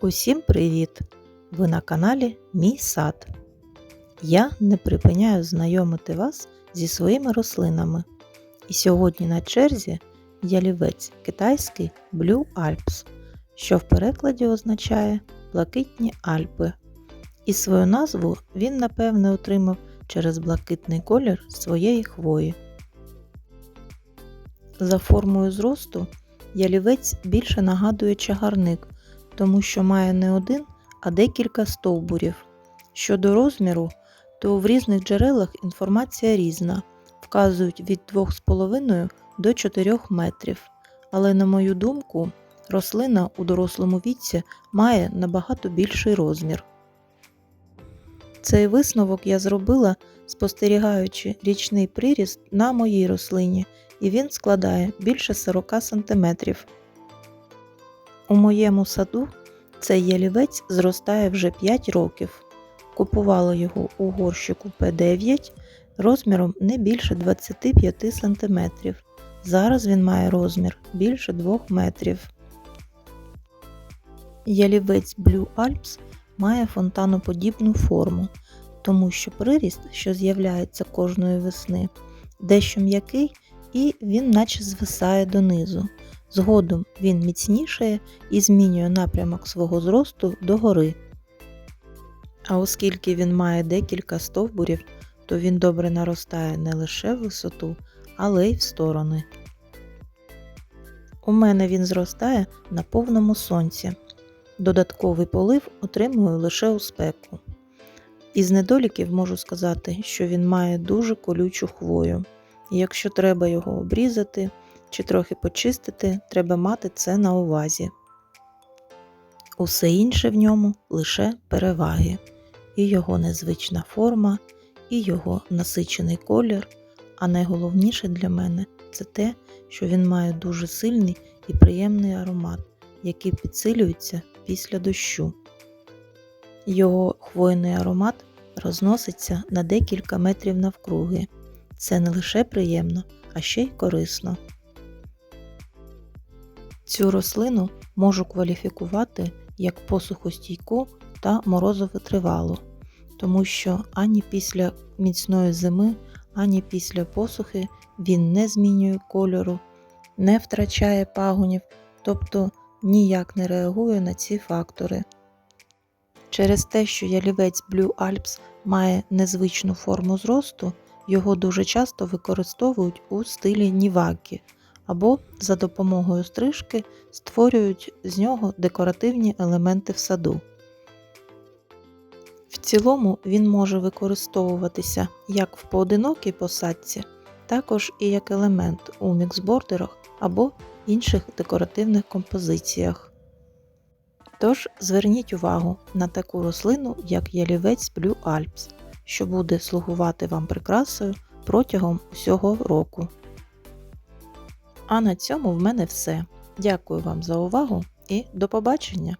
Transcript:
Усім привіт! Ви на каналі Мій сад. Я не припиняю знайомити вас зі своїми рослинами. І сьогодні на черзі ялівець китайський Blue Alps, що в перекладі означає Блакитні Альпи. І свою назву він, напевне, отримав через блакитний колір своєї хвої. За формою зросту ялівець більше нагадує чагарник, тому що має не один, а декілька стовбурів. Щодо розміру, то в різних джерелах інформація різна, вказують від 2,5 до 4 метрів. Але, на мою думку, рослина у дорослому віці має набагато більший розмір. Цей висновок я зробила, спостерігаючи річний приріст на моїй рослині, і він складає більше 40 см. У моєму саду цей ялівець зростає вже 5 років. Купувала його у горщику П9 розміром не більше 25 см. Зараз він має розмір більше 2 метрів. Ялівець Blue Alps має фонтаноподібну форму, тому що приріст, що з'являється кожної весни, дещо м'який і він наче звисає донизу. Згодом він міцнішає і змінює напрямок свого зросту догори. А оскільки він має декілька стовбурів, то він добре наростає не лише в висоту, але й в сторони. У мене він зростає на повному сонці. Додатковий полив отримую лише у спеку. Із недоліків можу сказати, що він має дуже колючу хвою. І якщо треба його обрізати чи трохи почистити, треба мати це на увазі. Усе інше в ньому лише переваги, і його незвична форма, і його насичений колір, а найголовніше для мене це те, що він має дуже сильний і приємний аромат, який підсилюється після дощу. Його хвойний аромат розноситься на декілька метрів навкруги. Це не лише приємно, а ще й корисно. Цю рослину можу кваліфікувати як посухостійку та морозовитривалу, тому що ані після міцної зими, ані після посухи він не змінює кольору, не втрачає пагонів, тобто ніяк не реагує на ці фактори. Через те, що ялівець Blue Alps має незвичну форму зросту, його дуже часто використовують у стилі нівакі або за допомогою стрижки створюють з нього декоративні елементи в саду. В цілому він може використовуватися як в поодинокій посадці, також і як елемент у міксбордерах або інших декоративних композиціях. Тож зверніть увагу на таку рослину, як ялівець Blue Alps, що буде слугувати вам прикрасою протягом усього року. А на цьому в мене все. Дякую вам за увагу і до побачення!